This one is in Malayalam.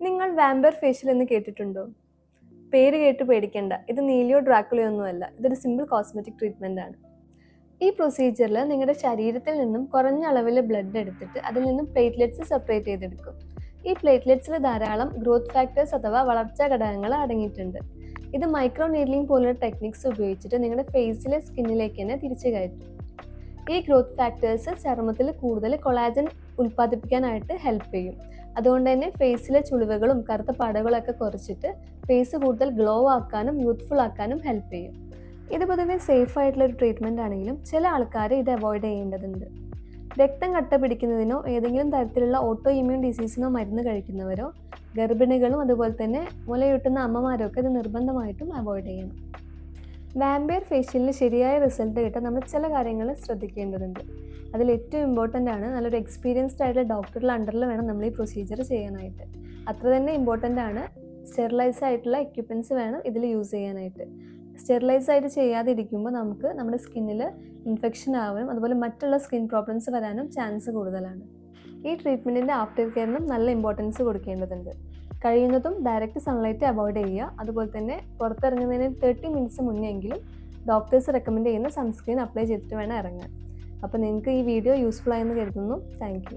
നിങ്ങൾ വാമ്പർ ഫേഷ്യൽ എന്ന് കേട്ടിട്ടുണ്ടോ? പേര് കേട്ട് പേടിക്കേണ്ട. ഇത് നീലിയോ ഡ്രാക്കുലയോ ഒന്നുമല്ല ഇതൊരു സിമ്പിൾ കോസ്മെറ്റിക് ട്രീറ്റ്മെന്റ് ആണ്. ഈ പ്രൊസീജിയറിൽ നിങ്ങളുടെ ശരീരത്തിൽ നിന്നും കുറഞ്ഞ അളവിൽ ബ്ലഡ് എടുത്തിട്ട് അതിൽ നിന്നും പ്ലേറ്റ്ലെറ്റ്സ് സെപ്പറേറ്റ് ചെയ്തെടുക്കും. ഈ പ്ലേറ്റ്ലെറ്റ്സിൽ ധാരാളം ഗ്രോത്ത് ഫാക്ടേഴ്സ് അഥവാ വളർച്ചാ ഘടകങ്ങൾ അടങ്ങിയിട്ടുണ്ട്. ഇത് മൈക്രോ നീഡ്ലിംഗ് പോലുള്ള ടെക്നിക്സ് ഉപയോഗിച്ചിട്ട് നിങ്ങളുടെ ഫേസിലെ സ്കിന്നിലേക്ക് തന്നെ തിരിച്ചു കയറ്റും. ഈ ഗ്രോത്ത് ഫാക്ടേഴ്സ് ചർമ്മത്തിൽ കൂടുതൽ കൊളാജൻ ഉൽപ്പാദിപ്പിക്കാനായിട്ട് ഹെൽപ്പ് ചെയ്യും. അതുകൊണ്ട് തന്നെ ഫേസിലെ ചുളിവുകളും കറുത്ത പടകളൊക്കെ കുറച്ചിട്ട് ഫേസ് കൂടുതൽ ഗ്ലോ ആക്കാനും യൂത്ത്ഫുൾ ആക്കാനും ഹെൽപ്പ് ചെയ്യും. ഇത് പൊതുവെ സേഫ് ആയിട്ടുള്ള ഒരു ട്രീറ്റ്മെന്റ് ആണെങ്കിലും ചില ആൾക്കാർ ഇത് അവോയ്ഡ് ചെയ്യേണ്ടതുണ്ട്. രക്തം കട്ട പിടിക്കുന്നതിനോ ഏതെങ്കിലും തരത്തിലുള്ള ഓട്ടോ ഇമ്മ്യൂൺ ഡിസീസിനോ മരുന്ന് കഴിക്കുന്നവരോ ഗർഭിണികളും അതുപോലെ തന്നെ മുലയൂട്ടുന്ന അമ്മമാരൊക്കെ ഇത് നിർബന്ധമായിട്ടും അവോയ്ഡ് ചെയ്യണം. വാമ്പയർ ഫേഷ്യലിന് ശരിയായ റിസൾട്ട് കിട്ടാൻ നമ്മൾ ചില കാര്യങ്ങൾ ശ്രദ്ധിക്കേണ്ടതുണ്ട്. അതിൽ ഏറ്റവും ഇമ്പോർട്ടന്റ് ആണ് നല്ലൊരു എക്സ്പീരിയൻസ്ഡ് ആയിട്ടുള്ള ഡോക്ടറുടെ അണ്ടറിൽ വേണം നമ്മൾ ഈ പ്രൊസീജിയർ ചെയ്യാനായിട്ട്. അത്ര തന്നെ ഇമ്പോർട്ടന്റ് ആണ് സ്റ്റെറിലൈസ് ആയിട്ടുള്ള എക്യുപ്മെന്റ്സ് വേണം ഇതിൽ യൂസ് ചെയ്യാനായിട്ട്. സ്റ്റെറിലൈസ് ആയിട്ട് ചെയ്യാതെ ഇരിക്കുമ്പോൾ നമുക്ക് നമ്മുടെ സ്കിന്നിൽ ഇൻഫെക്ഷൻ ആവാനും അതുപോലെ മറ്റുള്ള സ്കിൻ പ്രോബ്ലംസ് വരാനും ചാൻസ് കൂടുതലാണ്. ഈ ട്രീറ്റ്മെന്റിന്റെ ആഫ്റ്റർ കെയറിനും നല്ല ഇമ്പോർട്ടൻസ് കൊടുക്കേണ്ടതുണ്ട്. കഴിയുന്നതും ഡയറക്റ്റ് സൺലൈറ്റ് അവോയ്ഡ് ചെയ്യുക. അതുപോലെ തന്നെ പുറത്തിറങ്ങുന്നതിന് തേർട്ടി മിനിറ്റ്സ് മുന്നേ എങ്കിലും ഡോക്ടേഴ്സ് റെക്കമെൻഡ് ചെയ്യുന്ന സൺസ്ക്രീൻ അപ്ലൈ ചെയ്തിട്ട് വേണം ഇറങ്ങാൻ. അപ്പോൾ നിങ്ങൾക്ക് ഈ വീഡിയോ യൂസ്ഫുൾ ആയെന്ന് കരുതുന്നു. താങ്ക്